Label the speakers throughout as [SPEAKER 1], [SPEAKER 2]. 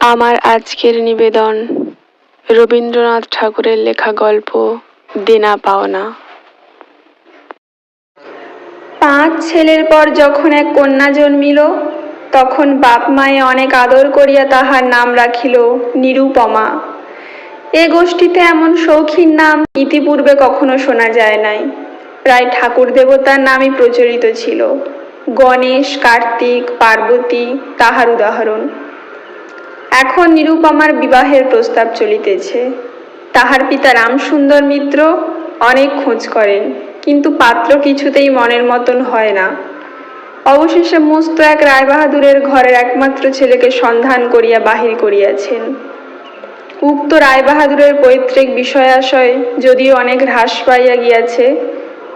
[SPEAKER 1] আমার আজকের নিবেদন, রবীন্দ্রনাথ ঠাকুরের লেখা গল্প, দেনা পাওনা।
[SPEAKER 2] পাঁচ ছেলের পর যখন এক কন্যা জন্মিল, তখন বাপ মায়ে অনেক আদর করিয়া তাহার নাম রাখিল নিরুপমা। এ গোষ্ঠীতে এমন শৌখিন নাম ইতিপূর্বে কখনো শোনা যায় নাই। প্রায় ঠাকুর দেবতার নামই প্রচলিত ছিল। গণেশ, কার্তিক, পার্বতী, তাহার উদাহরণ। এখন নিরুপমার বিবাহের প্রস্তাব চলিতেছে। তাহার পিতা রামসুন্দর মিত্র অনেক খোঁজ করেন, কিন্তু পাত্র কিছুতেই মনের মতন হয় না। অবশেষে মস্ত এক রায়বাহাদুরের ঘরের একমাত্র ছেলেকে সন্ধান করিয়া বাহির করিয়াছেন। উক্ত রায়বাহাদুরের পৈতৃক বিষয়াশয় যদিও অনেক হ্রাস পাইয়া গিয়াছে,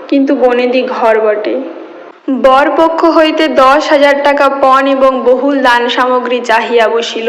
[SPEAKER 2] কিন্তু বনেদি ঘর বটে। বর পক্ষ হইতে দশ হাজার টাকা পণ এবং বহুল দান সামগ্রী চাহিয়া বসিল।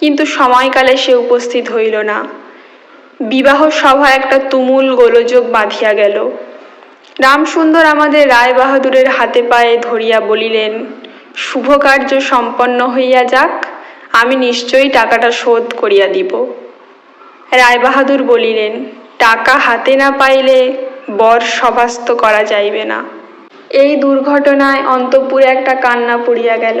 [SPEAKER 2] কিন্তু সময়কালে সে উপস্থিত হইল না। বিবাহ সভা একটা তুমুল গোলযোগ বাঁধিয়া গেল। রামসুন্দর আমাদের রায় বাহাদুরের হাতে পায়ে ধরিয়া বলিলেন, শুভ কার্য সম্পন্ন হইয়া যাক, আমি নিশ্চয়ই টাকাটা শোধ করিয়া দিব। রায় বাহাদুর বলিলেন, টাকা হাতে না পাইলে বর সভাস্ত করা যাইবে না। এই দুর্ঘটনায় অন্তপুরে একটা কান্না পড়িয়া গেল।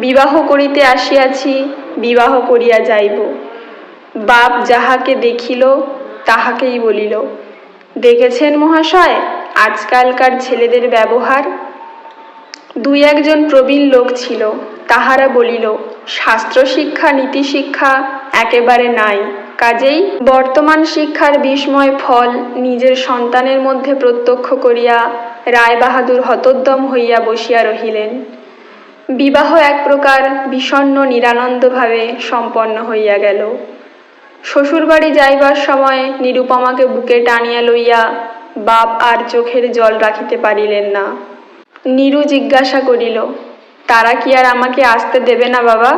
[SPEAKER 2] বিবাহ করিতে আসিয়াছি, বিবাহ করিয়া যাইব। বাপ যাহাকে দেখিল, তাহাকেই বলিল, দেখেছেন মহাশয়, আজকালকার ছেলেদের ব্যবহার? দুই একজন প্রবীণ লোক ছিল, তাহারা বলিল শাস্ত্র শিক্ষা নীতি শিক্ষা একেবারে নাই। কাজেই বর্তমান শিক্ষার বিস্ময় ফল নিজের সন্তানের মধ্যে প্রত্যক্ষ করিয়া রায়বাহাদুর হতোদ্যম হইয়া বসিয়া রহিলেন। বিবাহ এক প্রকার বিষণ্ন নিরানন্দভাবে সম্পন্ন হইয়া গেল। শ্বশুরবাড়ি যাইবার সময় নিরুপমাকে বুকে টানিয়া লইয়া বাপ আর চোখের জল রাখিতে পারিলেন না। নিরু জিজ্ঞাসা করিল, তারা কি আর আমাকে আসতে দেবে না বাবা?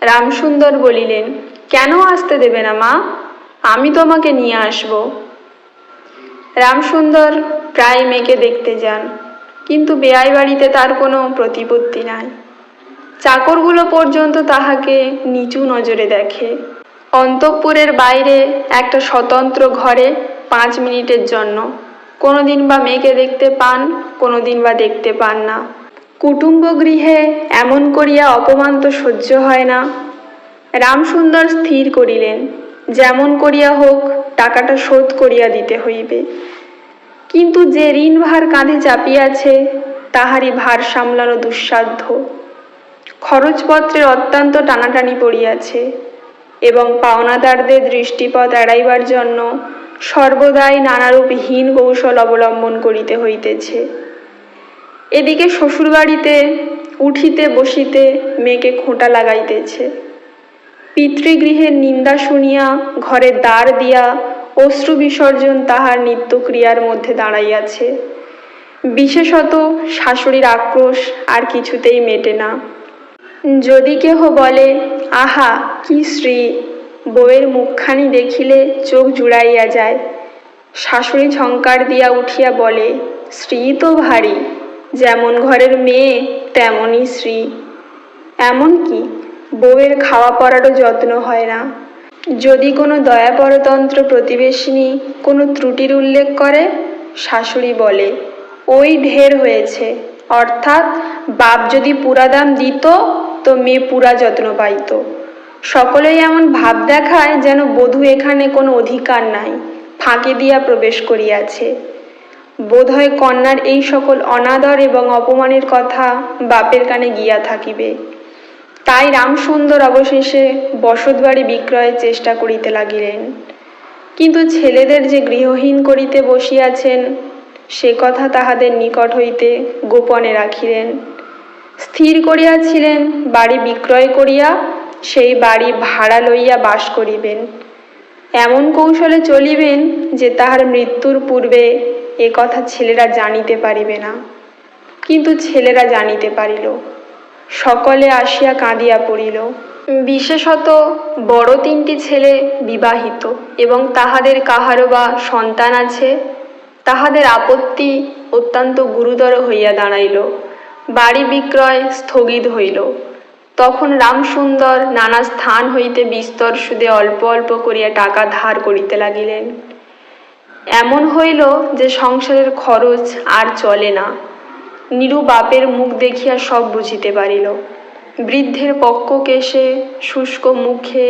[SPEAKER 2] রামসুন্দর বলিলেন, কেন আসতে দেবে না মা? আমি তোমাকে নিয়ে আসব। রামসুন্দর প্রায় মেয়েকে দেখতে যান। কিন্তু বেয়াই বাড়িতে তার কোনো প্রতিপত্তি নাই। চাকরগুলো পর্যন্ত তাহাকে নিচু নজরে দেখে। অন্তঃপুরের বাইরে একটা স্বতন্ত্র ঘরে পাঁচ মিনিটের জন্য। কোনোদিন বা মেয়েকে দেখতে পান, কোনোদিন বা দেখতে পান না। কুটুম্ব গৃহে এমন করিয়া অপমান তো সহ্য হয় না। রামসুন্দর স্থির করিলেন, যেমন করিয়া হোক, টাকাটা শোধ করিয়া দিতে হইবে। কিন্তু যে ঋণ ভার কাঁধে চাপিয়াছে, তাহারই ভার সামলানো দুঃসাধ্য। খরচপত্রের অত্যন্ত টানাটানি পড়িয়াছে এবং পাওনাদারদের দৃষ্টিপথ এড়াইবার জন্য সর্বদাই নানারূপ হীন কৌশল অবলম্বন করিতে হইতেছে। এদিকে শ্বশুরবাড়িতে, উঠিতে বসিতে মেয়েকে খোঁটা লাগাইতেছে। পিতৃগৃহের নিন্দা শুনিয়া, ঘরে দ্বার দিয়া অশ্রু বিসর্জন তাহার নিত্যক্রিয়ার মধ্যে দাঁড়াইয়াছে। বিশেষত শাশুড়ির আক্রোশ আর কিছুতেই মেটে না। যদি কেহ বলে, আহা, কি শ্রী বউয়ের মুখখানি দেখিলে চোখ জুড়াইয়া যায়। শাশুড়ি ঝঙ্কার দিয়া উঠিয়া বলে শ্রী তো ভারী, যেমন ঘরের মেয়ে, তেমনই শ্রী এমন কি বউয়ের খাওয়া পড়ারও যত্ন হয় না। যদি কোনো দয়াপরতন্ত্র প্রতিবেশিনী কোনো ত্রুটির উল্লেখ করে, শাশুড়ি বলে, ওই ঢের হয়েছে। অর্থাৎ বাপ যদি পুরা দাম দিত, তো মেয়ে পুরা যত্ন পাইত। সকলেই এমন ভাব দেখায় যেন বধূ এখানে কোনো অধিকার নাই, ফাঁকে দিয়া প্রবেশ করিয়াছে। বোধহয় কন্যার এই সকল অনাদর এবং অপমানের কথা বাপের কানে গিয়া থাকিবে। তাই রামসুন্দর অবশেষে বসতবাড়ি বিক্রয়ের চেষ্টা করিতে লাগিলেন। কিন্তু ছেলেদের যে গৃহহীন করিতে বসিয়াছেন, সে কথা তাহাদের নিকট হইতে গোপনে রাখিলেন। স্থির করিয়াছিলেন, বাড়ি বিক্রয় করিয়া সেই বাড়ি ভাড়া লইয়া বাস করিবেন। এমন কৌশলে চলিবেন যে তাহার মৃত্যুর পূর্বে এ কথা ছেলেরা জানিতে পারিবে না। কিন্তু ছেলেরা জানিতে পারিল। সকলে আসিয়া কাঁদিয়া পড়িল। বিশেষত বড় তিনটি ছেলে বিবাহিত এবং তাহাদের কাহারও বা সন্তান আছে, তাহাদের আপত্তি অত্যন্ত গুরুতর হইয়া দাঁড়াইল। বাড়ি বিক্রয় স্থগিত হইল। তখন রামসুন্দর নানা স্থান হইতে বিস্তর সুদে অল্প অল্প করিয়া টাকা ধার করিতে লাগিলেন। এমন হইল যে সংসারের খরচ আর চলে না। নিরু বাপের মুখ দেখিয়া সব বুঝিতে পারিল। বৃদ্ধের পক্ষ কেশে শুষ্ক মুখে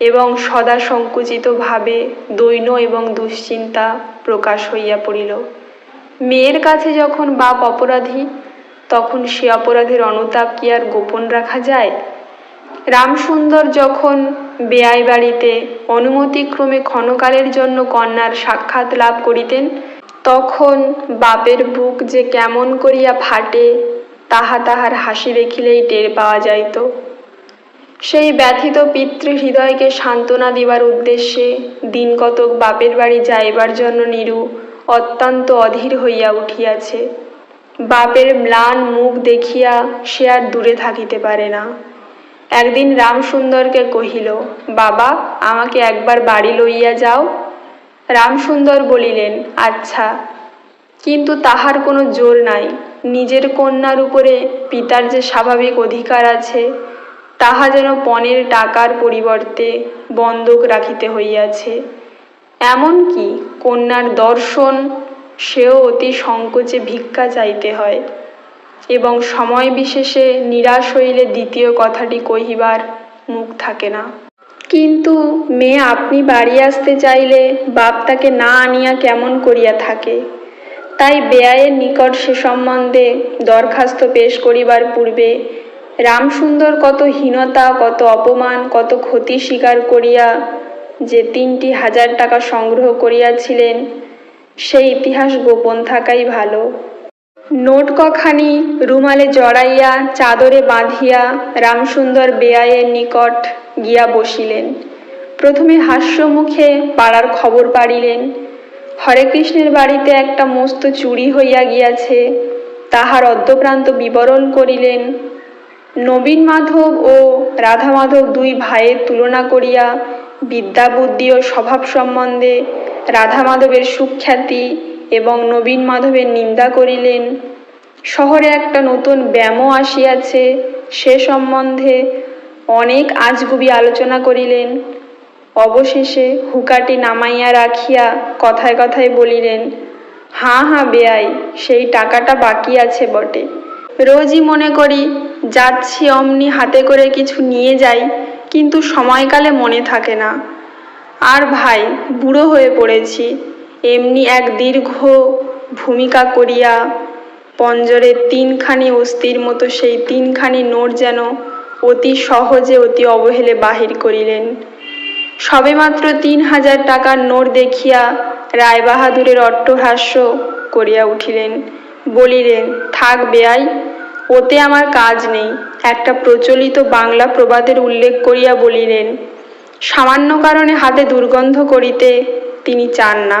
[SPEAKER 2] এবং সদা সংকুচিত ভাবে দৈন্য এবং দুশ্চিন্তা প্রকাশ হইয়া পড়িল। মেয়ের কাছে যখন বাপ অপরাধী, তখন সে অপরাধের অনুতাপ কি আর গোপন রাখা যায়? রামসুন্দর যখন বেয়াই বাড়িতে অনুমতিক্রমে ক্ষণকালের জন্য কন্যার সাক্ষাৎ লাভ করিতেন তখন বাপের বুক যে কেমন করিয়া ফাটে, তাহা তাহার হাসি দেখিলেই টের পাওয়া যাইত। সেই ব্যথিত পিতৃ হৃদয়কে সান্ত্বনা দিবার উদ্দেশ্যে দিন কতক বাপের বাড়ি যাইবার জন্য নিরু অত্যন্ত অধীর হইয়া উঠিয়াছে। বাপের ম্লান মুখ দেখিয়া সে আর দূরে থাকিতে পারে না। একদিন রামসুন্দরকে কহিল, বাবা, আমাকে একবার বাড়ি লইয়া যাও রামসুন্দর বলিলেন আচ্ছা কিন্তু তাহার কোনো জোর নাই। নিজের কন্যার উপরে পিতার যে স্বাভাবিক অধিকার আছে, তাহা যেন পণের টাকার পরিবর্তে বন্ধক রাখিতে হইয়াছে। এমন কি, কন্যার দর্শন সেও অতি সংকোচে ভিক্ষা চাইতে হয়। এবং সময় বিশেষে নিরাশ হইলে দ্বিতীয় কথাটি কহিবার মুখ থাকে না। কিন্তু মেয়ে, আপনি বাড়ি আসতে চাইলে বাপ তাকে না আনিয়া কেমন করিয়া থাকে? তাই বেয়ায়ের নিকট সে সম্বন্ধে দরখাস্ত পেশ করিবার পূর্বে রামসুন্দর কত হীনতা, কত অপমান, কত ক্ষতি স্বীকার করিয়া যে তিনটি হাজার টাকা সংগ্রহ করিয়াছিলেন, সেই ইতিহাস গোপন থাকাই ভালো। নোট কখানি রুমালে জড়াইয়া, চাদরে বাঁধিয়া, রামসুন্দর বেয়ায়ের নিকট গিয়া বসিলেন। প্রথমে হাস্যমুখে পাড়ার খবর পাড়িলেন। হরে কৃষ্ণের বাড়িতে একটা মস্ত চুরি হইয়া গিয়াছে, তাহার অদ্যপ্রান্ত বিবরণ করিলেন। নবীন মাধব ও রাধা মাধব দুই ভাইয়ের তুলনা করিয়া বিদ্যা বুদ্ধি ও স্বভাব সম্বন্ধে রাধা মাধবের সুখ্যাতি এবং নবীন মাধবের নিন্দা করিলেন, শহরে একটা নতুন ব্যামো আসিয়াছে, সে সম্বন্ধে অনেক আজগুবি আলোচনা করিলেন। অবশেষে হুকাটি নামাইয়া রাখিয়া কথায় কথায় বলিলেন, হাঁ হাঁ বেয়াই সেই টাকাটা বাকি আছে বটে। রোজই মনে করি, যাচ্ছি অমনি হাতে করে কিছু নিয়ে যাই, কিন্তু সময়কালে মনে থাকে না। আর ভাই, বুড়ো হয়ে পড়েছি এমনি এক দীর্ঘ ভূমিকা করিয়া পঞ্জরের তিনখানি অস্থির মতো সেই তিনখানি নোট যেন অতি সহজে অতি অবহেলে বাহির করিলেন। সবেমাত্র তিন হাজার টাকার নোট দেখিয়া রায়বাহাদুরের অট্টহাস্য করিয়া উঠিলেন। বলিলেন, থাক বেয়াই, ওতে আমার কাজ নেই। একটা প্রচলিত বাংলা প্রবাদের উল্লেখ করিয়া বলিলেন, সামান্য কারণে হাতে দুর্গন্ধ করিতে তিনি চান না।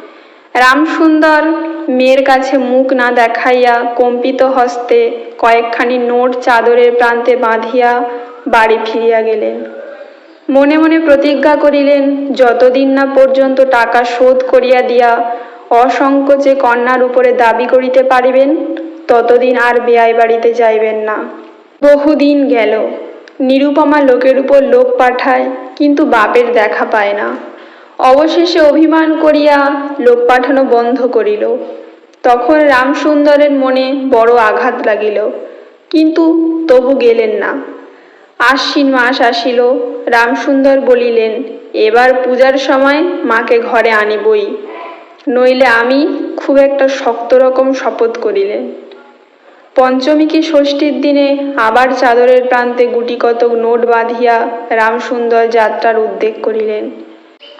[SPEAKER 2] রামসুন্দর মেয়ের কাছে মুখ না দেখাইয়া কম্পিত হস্তে কয়েকখানি নোট চাদরের প্রান্তে বাঁধিয়া বাড়ি ফিরিয়া গেলেন। মনে মনে প্রতিজ্ঞা করিলেন, যতদিন না পর্যন্ত টাকা শোধ করিয়া দিয়া অসংকোচে কন্যার উপরে দাবি করিতে পারিবেন, ততদিন আর বেয়াই বাড়িতে যাইবেন না। বহুদিন গেল। নিরুপমা লোকের উপর লোক পাঠায়, কিন্তু বাপের দেখা পায় না। অবশেষে অভিমান করিয়া লোক পাঠানো বন্ধ করিল। তখন রামসুন্দরের মনে বড় আঘাত লাগিল। কিন্তু তবু গেলেন না। আশ্বিন মাস আসিল, রামসুন্দর বলিলেন, এবার পূজার সময় মাকে ঘরে আনিবই। নইলে আমি খুব একটা শক্ত রকম শপথ করিলেন। পঞ্চমী কি ষষ্ঠীর দিনে আবার চাদরের প্রান্তে গুটি কতক নোট বাঁধিয়া রামসুন্দর যাত্রার উদ্যোগ করিলেন।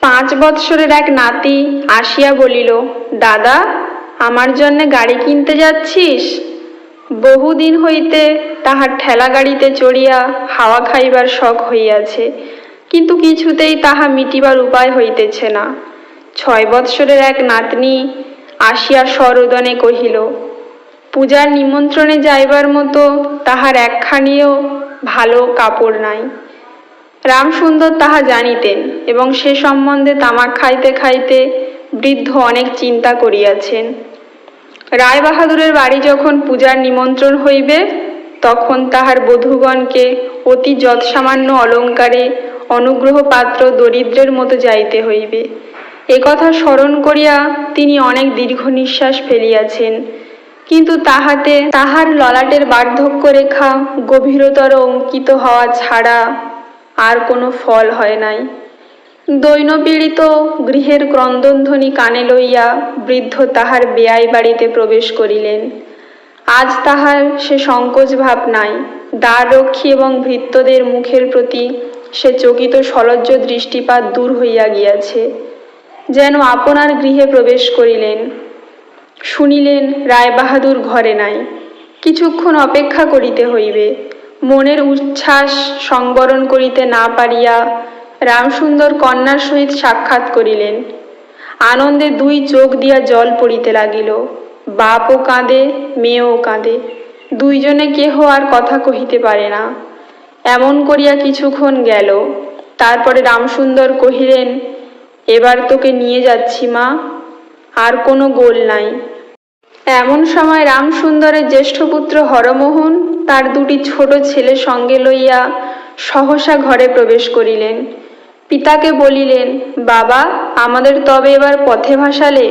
[SPEAKER 2] পাঁচ বৎসরের এক নাতি আসিয়া বলিল, দাদা, আমার জন্যে গাড়ি কিনতে যাচ্ছিস? বহুদিন হইতে তাহার ঠেলা গাড়িতে চড়িয়া হাওয়া খাইবার শখ হইয়াছে, কিন্তু কিছুতেই তাহা মিটিবার উপায় হইতেছে না। ছয় বৎসরের এক নাতনি আসিয়া সরোদনে কহিল, পূজার নিমন্ত্রণে যাইবার মতো তাহার একখানিও ভালো কাপড় নাই। রামসুন্দর তাহা জানিতেন এবং সে সম্বন্ধে তামাক খাইতে খাইতে বৃদ্ধ অনেক চিন্তা করিয়াছেন। রায়বাহাদুরের বাড়ি যখন পূজার নিমন্ত্রণ হইবে, তখন তাহার বধূগণকে অতি যৎসামান্য অলঙ্কারে অনুগ্রহ পাত্র দরিদ্রের মতো যাইতে হইবে। একথা স্মরণ করিয়া তিনি অনেক দীর্ঘ নিঃশ্বাস ফেলিয়াছেন। কিন্তু তাহাতে তাহার ললাটের বার্ধক্য রেখা গভীরতর অঙ্কিত হওয়া ছাড়া আর কোনো ফল হয় নাই। দৈনপীড়িত গৃহের ক্রন্দনধ্বনি কানে লইয়া বৃদ্ধ তাহার বেয়াই বাড়িতে প্রবেশ করিলেন। আজ তাহার সে সংকোচ ভাব নাই। দ্বাররক্ষী এবং ভৃত্যদের মুখের প্রতি সে চকিত সলজ্জ দৃষ্টিপাত দূর হইয়া গিয়াছে। যেন আপনার গৃহে প্রবেশ করিলেন। শুনিলেন, রায়বাহাদুর ঘরে নাই। কিছুক্ষণ অপেক্ষা করিতে হইবে। মনের উচ্ছ্বাস সংবরণ করিতে না পারিয়া রামসুন্দর কন্যার সহিত সাক্ষাৎ করিলেন। আনন্দে দুই চোখ দিয়া জল পড়িতে লাগিল। বাপও কাঁদে, মেয়েও কাঁদে। দুইজনে কেহ আর কথা কহিতে পারে না। এমন করিয়া কিছুক্ষণ গেল। তারপরে রামসুন্দর কহিলেন, এবার তোকে নিয়ে যাচ্ছি মা, আর কোনো গোল নাই। এমন সময় রামসুন্দরের জ্যেষ্ঠ পুত্র হরমোহন তার দুটি ছোট ছেলে সঙ্গে লইয়া সহসা ঘরে প্রবেশ করিলেন। পিতাকে বলিলেন, বাবা, আমাদের তবে এবার পথে ভাসালে?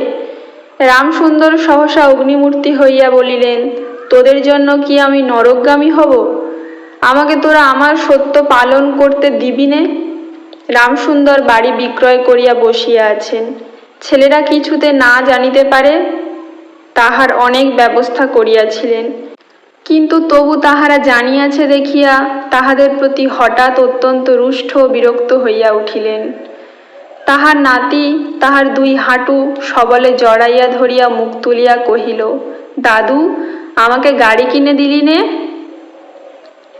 [SPEAKER 2] রামসুন্দর সহসা অগ্নিমূর্তি হইয়া বলিলেন, তোদের জন্য কি আমি নরকগামী হব? আমাকে তোরা আমার সত্য পালন করতে দিবি নে? রামসুন্দর বাড়ি বিক্রয় করিয়া বসিয়া আছেন। ছেলেরা কিছুতে না জানিতে পারে, তাহার অনেক ব্যবস্থা করিয়াছিলেন। কিন্তু তবু তাহারা জানিয়াছে দেখিয়া তাহাদের প্রতি হঠাৎ অত্যন্ত রুষ্ট বিরক্ত হইয়া উঠিলেন। তাহার নাতি তাহার দুই হাঁটু সবলে জড়াইয়া ধরিয়া মুখ তুলিয়া কহিল, দাদু, আমাকে গাড়ি কিনে দিলি নে?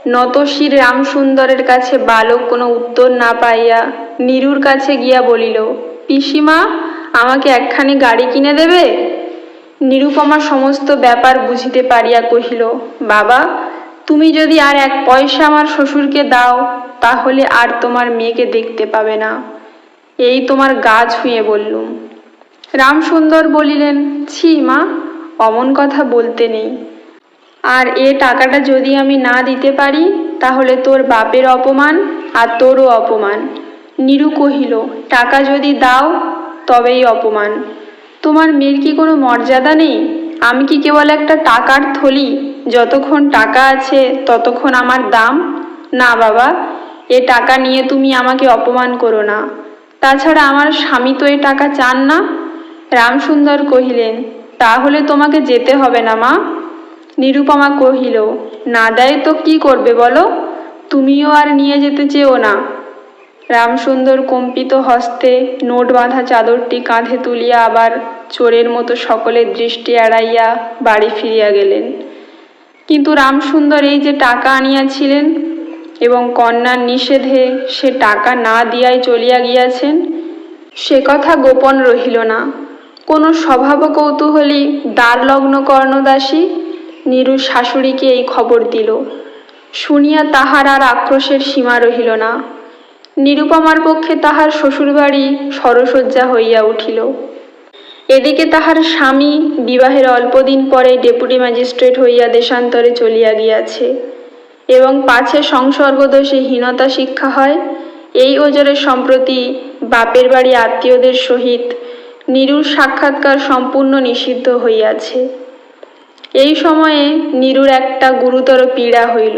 [SPEAKER 2] নতশির রামসুন্দরের কাছে বালক কোনো উত্তর না পাইয়া নীরুর কাছে গিয়া বলিল, পিসিমা, আমাকে একখানি গাড়ি কিনে দেবে? নিরুপমা সমস্ত ব্যাপার বুঝিতে পারিয়া কহিল, বাবা, তুমি যদি আর এক পয়সা আমার শ্বশুরকে দাও, তাহলে আর তোমার মেয়েকে দেখতে পাবে না। এই তোমার গা ছুঁয়ে বললুম। রামসুন্দর বলিলেন, ছি মা, অমন কথা বলতে নেই। আর এ টাকাটা যদি আমি না দিতে পারি, তাহলে তোর বাপের অপমান আর তোরও অপমান। নিরু কহিল, টাকা যদি দাও, তবেই অপমান। তোমার মেয়ের কি কোনো মর্যাদা নেই? আমি কি কেবল একটা টাকার থলি? যতক্ষণ টাকা আছে, ততক্ষণ আমার দাম? না বাবা, এ টাকা নিয়ে তুমি আমাকে অপমান করো না। তাছাড়া আমার স্বামী তো এ টাকা চান না? রামসুন্দর কহিলেন, তাহলে তোমাকে যেতে হবে না মা? নিরুপমা কহিল, না দেয় তো কি করবে বলো? তুমিও আর নিয়ে যেতে চেও না। রামসুন্দর কম্পিত হস্তে নোট বাঁধা চাদরটি কাঁধে তুলিয়া আবার চোরের মতো সকলের দৃষ্টি এড়াইয়া বাড়ি ফিরিয়া গেলেন। কিন্তু রামসুন্দর এই যে টাকা আনিয়াছিলেন এবং কন্যার নিষেধে সে টাকা না দিয়াই চলিয়া গিয়াছেন, সে কথা গোপন রহিল না। কোনো স্বভাব কৌতূহলী দ্বারলগ্ন কর্ণদাসী নিরু শাশুড়িকে এই খবর দিল। শুনিয়া তাহার আর আক্রোশের সীমা রহিল না। নিরুপমার পক্ষে তাহার শ্বশুরবাড়ি সরসজ্জা হইয়া উঠিল। এদিকে তাহার স্বামী বিবাহের অল্পদিন পরে ডেপুটি ম্যাজিস্ট্রেট হইয়া দেশান্তরে চলিয়া গিয়াছে এবং পাছে সংসর্গদোষে হীনতা শিক্ষা হয়, এই ওজরে সম্প্রতি বাপের বাড়ি আত্মীয়দের সহিত নিরুর সাক্ষাৎকার সম্পূর্ণ নিষিদ্ধ হইয়াছে। এই সময়ে নিরুর একটা গুরুতর পীড়া হইল।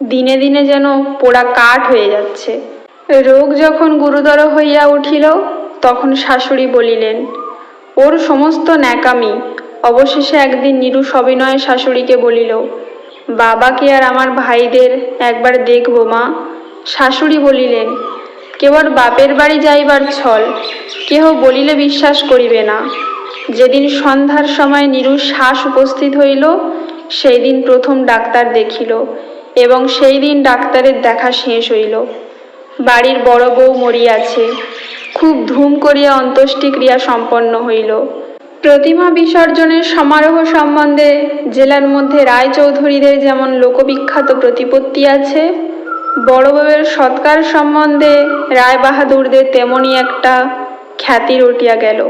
[SPEAKER 2] দিনে দিনে যেন পোড়া কাঠ হয়ে যাচ্ছে। রোগ যখন গুরুতর হইয়া উঠিল, তখন শাশুড়ি বলিলেন, ওর সমস্ত ন্যাকামি। অবশেষে একদিন নিরু সবিনয়ে শাশুড়িকে বলিল বাবাকে আর আমার ভাইদের একবার দেখব মা? শাশুড়ি বলিলেন, কেবল বাপের বাড়ি যাইবার ছল, কেহ বলিলে বিশ্বাস করিবে না। যেদিন সন্ধ্যার সময় নিরুর শ্বাস উপস্থিত হইল সেই দিন প্রথম ডাক্তার দেখিল এবং সেই দিন ডাক্তারের দেখা শেষ হইল। বাড়ির বড় বউ মরিয়াছে। খুব ধুম করিয়া অন্ত্যেষ্টিক্রিয়া সম্পন্ন হইল। প্রতিমা বিসর্জনের সমারোহ সম্বন্ধে জেলার মধ্যে রায়চৌধুরীদের যেমন লোকবিখ্যাত প্রতিপত্তি আছে, বড় বউয়ের সৎকার সম্বন্ধে রায় বাহাদুরদের তেমনই একটা খ্যাতি রটিয়া গেল।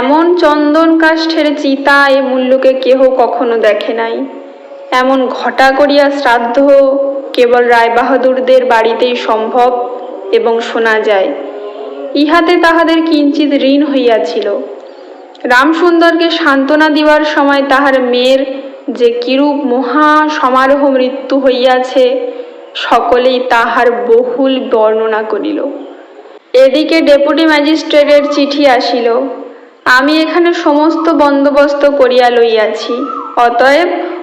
[SPEAKER 2] এমন চন্দন কাষ্ঠের চিতা এ মূল্যকে কেহ কখনো দেখে নাই। এমন ঘটা করিয়া শ্রাদ্ধ কেবল রায়বাহাদুরদের বাড়িতেই সম্ভব এবং শোনা যায়। ইহাতে তাহাদের কিঞ্চিত ঋণ হইয়াছিল। রামসুন্দরকে সান্ত্বনা দিবার সময় তাহার মেয়ের যে কিরূপ মহা সমারোহ মৃত্যু হইয়াছে, সকলেই তাহার বহুল বর্ণনা করিল। এদিকে ডেপুটি ম্যাজিস্ট্রেটের চিঠি আসিল। আমি এখানে সমস্ত বন্দোবস্ত করিয়া লইয়াছি, অতএব